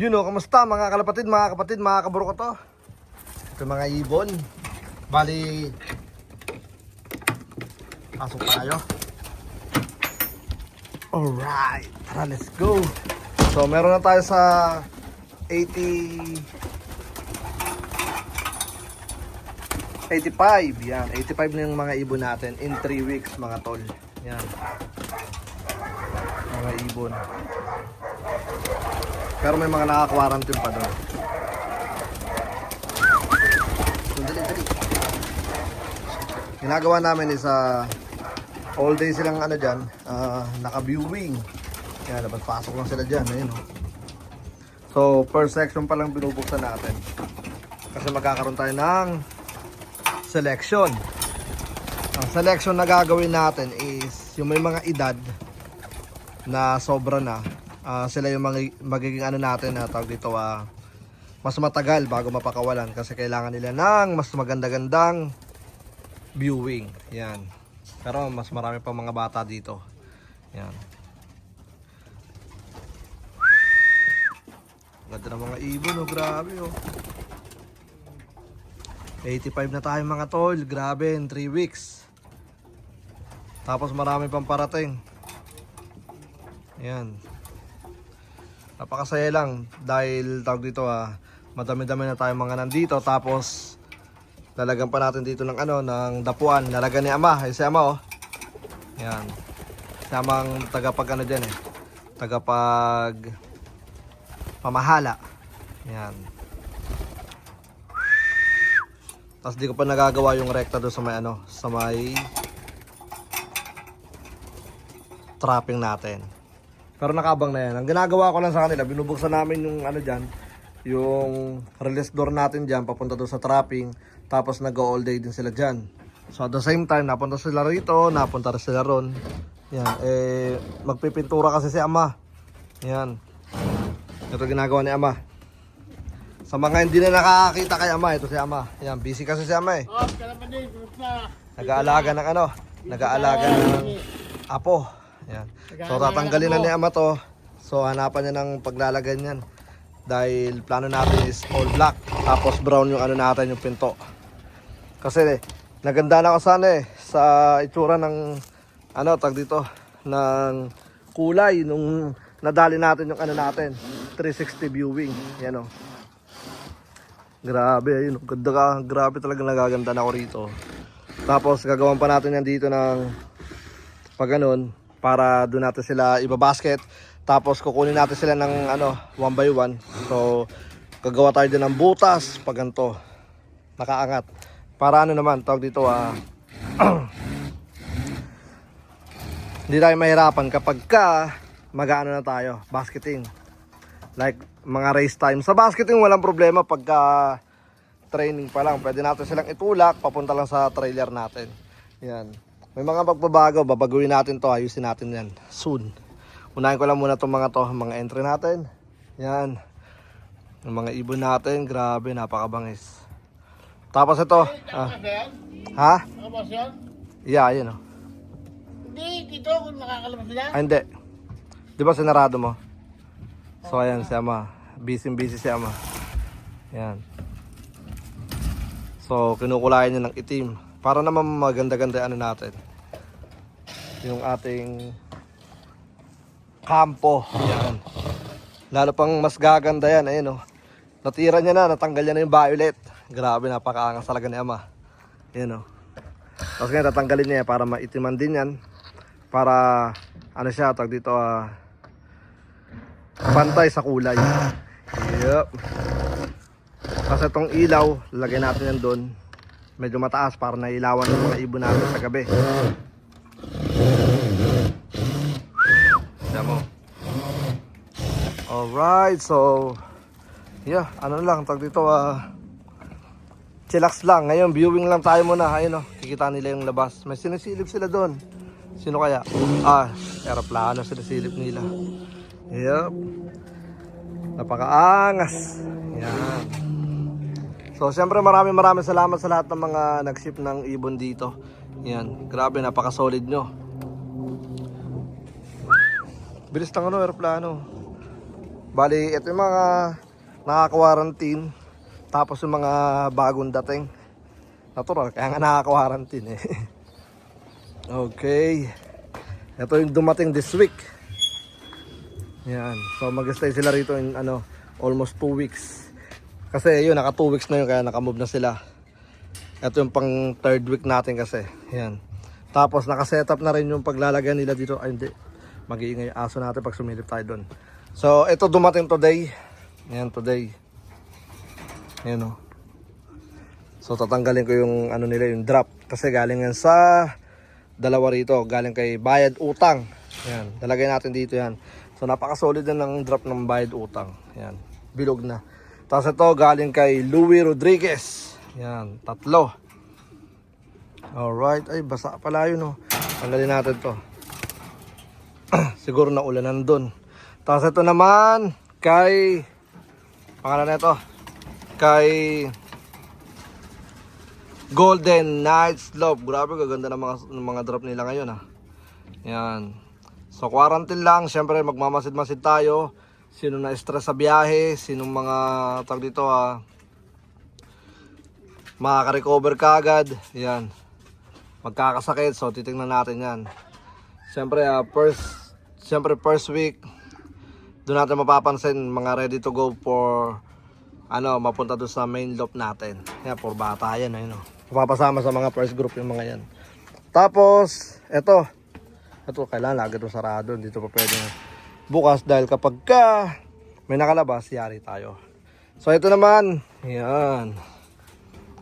Yun o, kamusta mga kalapatid, mga kapatid, mga kaburo ko to. Ito mga ibon. Bali, pasok tayo. Alright, tara let's go. So meron na tayo sa 80... 85, yan. 85 na yung mga ibon natin in 3 weeks mga tol. Yan. Mga ibon. Pero may mga naka-quarantine pa doon. Dali, dali. Ginagawa namin is uh, all day silang ano dyan, ah, naka-viewing. Kaya dapat pasok lang sila dyan. Ayun, oh. So, per section pa lang binubuksan natin. Kasi magkakaroon tayo ng selection. Ang selection na gagawin natin is yung may mga edad na sobra na. Ah, sila yung mga, magiging ano natin na tawag dito ah, mas matagal bago mapakawalan kasi kailangan nila ng mas maganda-gandang viewing. Yan. Pero mas marami pa mga bata dito. Yan. Ganda ng mga ibon, oh, grabe oh. 85 na tayo mga tol, grabe, in 3 weeks. Tapos marami pang parating. Yan. Napakasaya lang dahil tawag dito ah, madami-dami na tayo mga nandito tapos lalagyan pa natin dito ng ano, ng dapuan. Lalagyan ni Ama, ay si Ama oh. Yan. Si Ama ang tagapag ano dyan eh. Tagapag pamahala. Yan. Tapos di ko pa nagagawa yung rekta doon sa may ano, sa may trapping natin. Pero nakabang na yan. Ang ginagawa ko lang sa kanila, binubuksan namin yung ano dyan, yung release door natin dyan, papunta doon sa trapping, tapos nag-go all day din sila dyan. So at the same time, napunta sila rito, napunta rin sila ron. Yan, eh, magpipintura kasi si Ama. Yan. Ito ginagawa ni Ama. Sa mga hindi na nakakakita kay Ama, ito si Ama. Yan, busy kasi si Ama eh. Oh. Nag-aalaga ng ano, nag-aalaga ng apo. Yan. So tatanggalin na ni Ama to. So hanapan niya ng paglalagay niyan. Dahil plano natin is all black. Tapos brown yung ano natin, yung pinto. Kasi eh, naganda na ako sana eh sa itsura ng ano tag dito ng kulay nung nadali natin yung ano natin 360 viewing yan o grabe ayun oh. ganda ka grabe talaga nagaganda na ako rito tapos gagawan pa natin yan dito ng pag ganun para doon natin sila ibabasket. Tapos kukunin natin sila ng ano one by one. So gagawa tayo din ng butas pag ganito. Nakaangat. Para ano naman tawag dito ah hindi tayo mahirapan kapag ka mag-ano na tayo basketing. Like mga race time. Sa basketing walang problema pagka training pa lang. Pwede natin silang itulak papunta lang sa trailer natin. Yan may mga pagbabago babaguhin natin to ayusin natin yan soon unahin ko lang muna itong mga to mga entry natin yan yung mga ibon natin grabe napakabangis tapos ito ah, Ano yan? ha Nakabas yan? yeah yun oh. Hindi, dito kung nakakalabas sila. Ah, hindi. Di ba sinarado mo? So, ayan si Ama. Busy busy si Ama. Ayan. So, kinukulayan niya ng itim. Para naman maganda-ganda ano natin. Yung ating kampo. Ayan. Lalo pang mas gaganda yan. Ayan oh. Natira niya na. Natanggal niya na yung violet. Grabe, napakaangas talaga ni Ama. Ayan oh. Tapos ngayon tatanggalin niya para maitiman din yan para ano siya tag dito ah pantay sa kulay yep kasi itong ilaw lagay natin yan doon medyo mataas para nailawan ng mga ibon natin sa gabi Tignan mo alright so yeah ano lang tag dito ah chillax lang ngayon viewing lang tayo muna ayun oh kikita nila yung labas may sinisilip sila doon Sino kaya? Ah, aeroplano sila silip nila. Yup. Napakaangas. Yan. So, siyempre maraming maraming salamat sa lahat ng mga nag-ship ng ibon dito. Yan. Grabe, napaka-solid nyo. Bilis ng ano, aeroplano. Bali, ito yung mga naka-quarantine. Tapos yung mga bagong dating. Natural, kaya nga naka-quarantine eh. okay. Ito yung dumating this week. Yan. So mag-stay sila rito in ano, almost 2 weeks. Kasi yun, naka 2 weeks na yun kaya naka-move na sila. Ito yung pang third week natin kasi. Yan. Tapos naka-setup na rin yung paglalagyan nila dito. Ay hindi. Mag-iingay yung aso natin pag sumilip tayo doon. So ito dumating today. Yan today. Yan o. So tatanggalin ko yung ano nila yung drop. Kasi galing yan sa dalawa rito. Galing kay bayad utang. Yan. Dalagay natin dito yan. So napaka-solid na ng drop ng bayad utang. Yan. Bilog na. Tapos ito galing kay Louie Rodriguez. Yan. Tatlo. Alright. Ay, basa pala yun oh. Tanggalin natin to. Siguro na ulanan dun. Tapos ito naman kay pangalan na ito. Kay Golden Knights Love. Grabe, gaganda ng mga, ng mga drop nila ngayon ah. Yan. So quarantine lang, syempre magmamasid-masid tayo. Sino na stress sa biyahe, sinong mga tag dito ah makaka-recover kagad. Yan. Magkakasakit, so titingnan natin 'yan. Syempre ah, first syempre first week doon natin mapapansin mga ready to go for ano, mapunta doon sa main loop natin. Yan, for bata yan, ayun oh. Mapapasama sa mga first group yung mga yan. Tapos, eto, ito, kailangan lagi ito sarado. Dito pa pwede bukas dahil kapag ka may nakalabas, yari tayo. So, ito naman. Yan.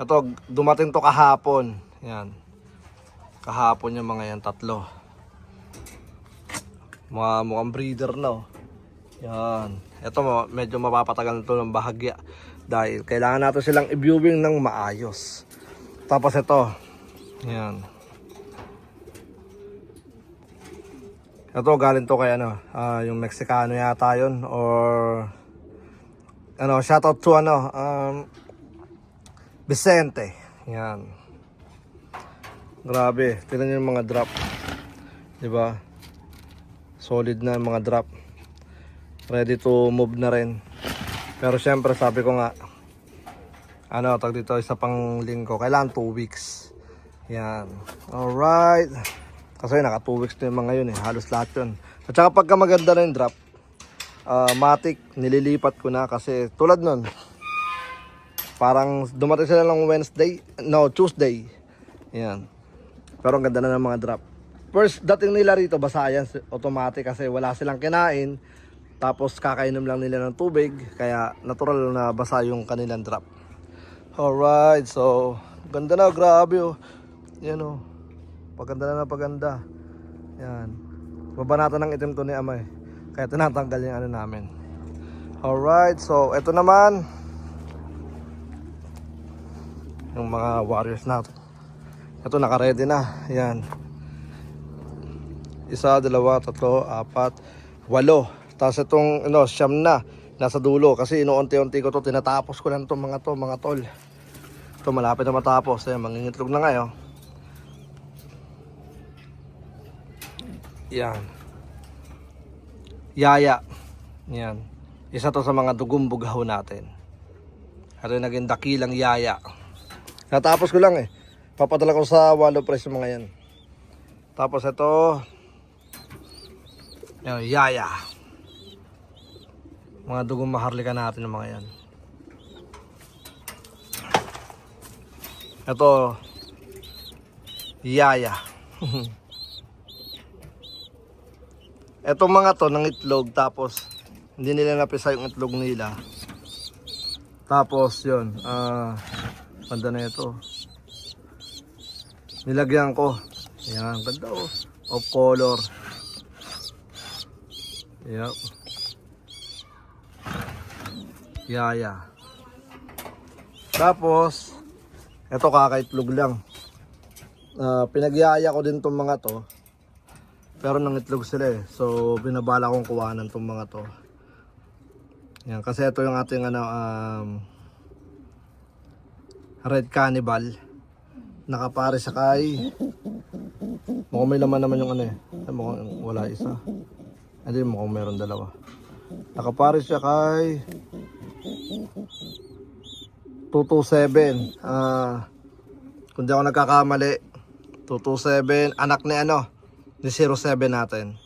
Ito, dumating to kahapon. Yan. Kahapon yung mga yan, tatlo. Mga mukhang breeder na. oh. Yan. Ito, medyo mapapatagal na to ng bahagya. Dahil kailangan natin silang i-viewing ng maayos. Tapos ito. Yan. Ito galing to kay ano, ah, yung Mexicano yata yun or ano, shoutout to ano, um, Vicente. Yan. Grabe, tingnan niyo yung mga drop. 'Di ba? Solid na yung mga drop. Ready to move na rin. Pero syempre sabi ko nga ano, tag dito isa pang linggo, kailangan 2 weeks. Yan. Alright. Kasi naka 2 weeks na yung mga yun eh. Halos lahat yun. At saka pagka maganda na yung drop, ah, matic, nililipat ko na kasi tulad nun, parang dumating sila ng Wednesday, no, Tuesday. Yan. Pero ang ganda na ng mga drop. First dating nila rito, basa yan, automatic kasi wala silang kinain. Tapos kakainom lang nila ng tubig, kaya natural na basa yung kanilang drop. Alright, so ganda na, grabe oh. Yan oh. Paganda na paganda. Yan. Babanatan ng itim to ni Amay. Kaya tinatanggal yung ano namin. Alright, so ito naman. Yung mga warriors natin. Ito naka-ready na. Yan. Isa, dalawa, tatlo, apat, walo. Tapos itong ano, siyam na. Nasa dulo. Kasi inuunti-unti ko to Tinatapos ko lang itong mga to, mga tol. Ito malapit na matapos. Ayan, mangingitlog na ngayon. Yan. Yaya. Yan. Isa to sa mga dugong bughaw natin. Ito yung naging dakilang yaya. Natapos ko lang eh. Papadala ko sa walo yung mga yan. Tapos ito. Yan, yaya. Mga dugong maharlika natin ng mga yan. Ito. Yaya. Etong mga to ng itlog tapos hindi nila napisa yung itlog nila. Tapos yun, ah, ganda na ito. Nilagyan ko. Yan, ganda oh. Of color. Yup. Yaya. Tapos, ito kakaitlog lang. Ah, pinagyaya ko din tong mga to. Pero nangitlog sila eh. So, binabala kong kuwanan tong mga to. Yan, kasi ito yung ating ano, um, Red Cannibal. Nakapare sa kay. Mukhang may laman naman yung ano eh. Mukhang wala isa. Hindi, mukhang meron dalawa. Nakapares siya kay 227. Ah, kung di ako nagkakamali, 227. Anak ni ano, ni 07 natin.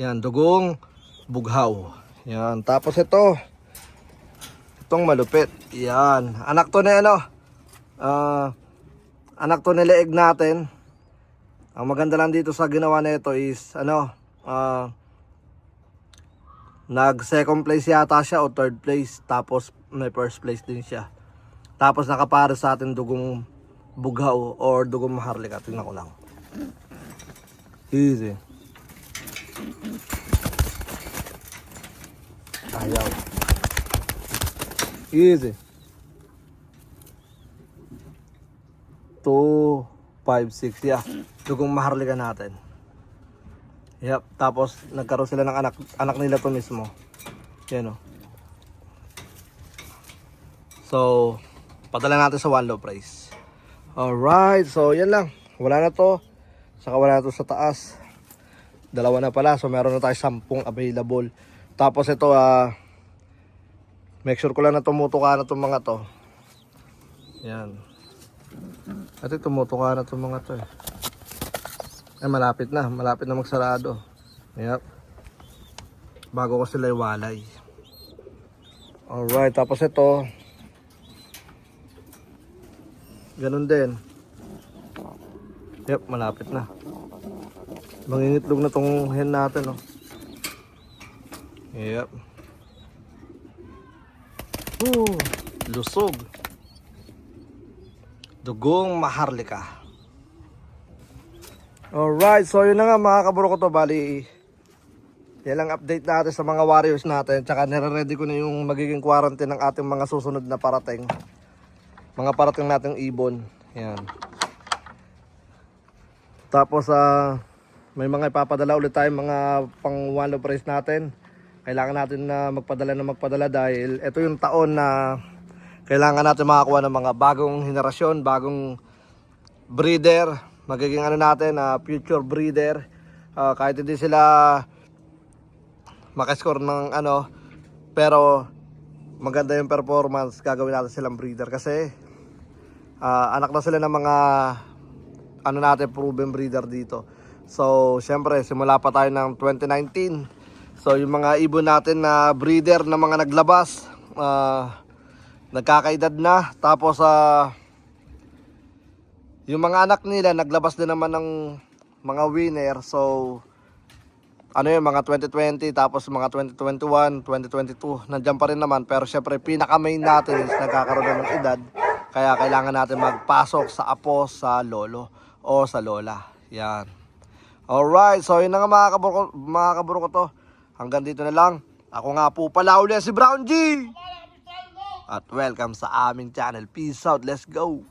Yan, dugong bughaw. Yan, tapos ito, itong malupit. Yan, anak to ni ano, ah, anak to ni leeg natin. Ang maganda lang dito sa ginawa nito is, ano, ah, nag second place yata siya o third place tapos may first place din siya tapos nakapara sa atin dugong bughaw or dugong maharlika tingnan ko lang easy ayaw easy 2 5 6 yeah dugong maharlika natin Yep, tapos nagkaroon sila ng anak, anak nila to mismo. Yan o. So, padala natin sa one low price. Alright, so yan lang. Wala na to. Saka wala na to sa taas. Dalawa na pala, so meron na tayo sampung available. Tapos ito, ah, make sure ko lang na tumutuka na itong mga to. Yan. At tumutuka na itong mga to eh. Ay, malapit na. Malapit na magsarado. Yep. Bago ko sila iwalay. Alright, tapos ito. Ganun din. Yep, malapit na. Mangingitlog na tong hen natin, oh. Yep. Ooh, lusog. Dugong maharlika. Alright, so yun na nga mga kaburo ko to. Bali, yan lang update natin sa mga warriors natin. Tsaka nire-ready ko na yung magiging quarantine ng ating mga susunod na parating. Mga parating nating ibon. Yan. Tapos, ah, may mga ipapadala ulit tayo mga pang one price natin. Kailangan natin na magpadala na magpadala dahil ito yung taon na kailangan natin makakuha ng mga bagong henerasyon, bagong breeder, magiging ano natin, ah, future breeder. Ah, kahit hindi sila makascore ng ano, pero maganda yung performance, gagawin natin silang breeder kasi ah, anak na sila ng mga ano natin, proven breeder dito. So, syempre, simula pa tayo ng 2019. So, yung mga ibon natin na breeder na mga naglabas, ah, nagkakaedad na. Tapos, ah, yung mga anak nila, naglabas din naman ng mga winner. So, ano yun, mga 2020, tapos mga 2021, 2022, nandyan pa rin naman. Pero syempre, pinaka-main natin is nagkakaroon na ng edad. Kaya kailangan natin magpasok sa apo, sa lolo, o sa lola. Yan. Alright, so yun na nga mga kaburo, ko- mga kaburo ko to. Hanggang dito na lang. Ako nga po pala uli si Brown G. At welcome sa aming channel. Peace out. Let's go.